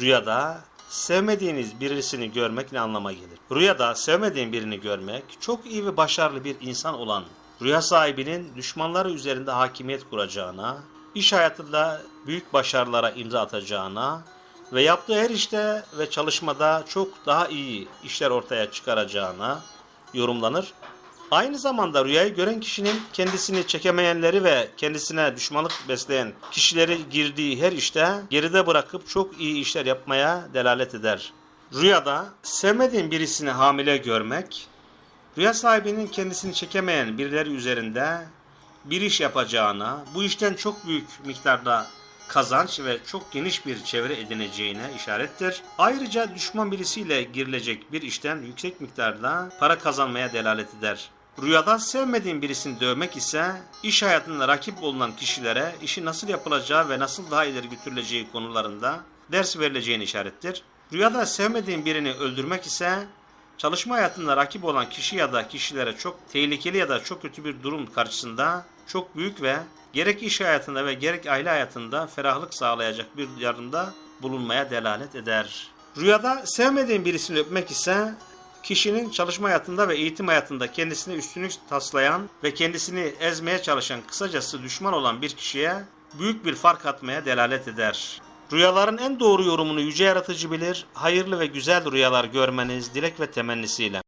Rüyada sevmediğiniz birisini görmek ne anlama gelir? Rüyada sevmediğin birini görmek çok iyi ve başarılı bir insan olan rüya sahibinin düşmanları üzerinde hakimiyet kuracağına, iş hayatında büyük başarılara imza atacağına ve yaptığı her işte ve çalışmada çok daha iyi işler ortaya çıkaracağına yorumlanır. Aynı zamanda rüyayı gören kişinin kendisini çekemeyenleri ve kendisine düşmanlık besleyen kişileri girdiği her işte geride bırakıp çok iyi işler yapmaya delalet eder. Rüyada sevmediğin birisini hamile görmek, rüya sahibinin kendisini çekemeyen birileri üzerinde bir iş yapacağına, bu işten çok büyük miktarda kazanç ve çok geniş bir çevre edineceğine işarettir. Ayrıca düşman birisiyle girilecek bir işten yüksek miktarda para kazanmaya delalet eder. Rüyada sevmediğin birisini dövmek ise iş hayatında rakip olunan kişilere işi nasıl yapılacağı ve nasıl daha ileri götürüleceği konularında ders verileceğini işarettir. Rüyada sevmediğin birini öldürmek ise Çalışma hayatında rakip olan kişi ya da kişilere çok tehlikeli ya da çok kötü bir durum karşısında çok büyük ve gerek iş hayatında ve gerek aile hayatında ferahlık sağlayacak bir yardımda bulunmaya delalet eder. Rüyada sevmediğin birisini öpmek ise kişinin çalışma hayatında ve eğitim hayatında kendisine üstünlük taslayan ve kendisini ezmeye çalışan kısacası düşman olan bir kişiye büyük bir fark atmaya delalet eder. Rüyaların en doğru yorumunu yüce yaratıcı bilir. Hayırlı ve güzel rüyalar görmeniz dilek ve temennisiyle.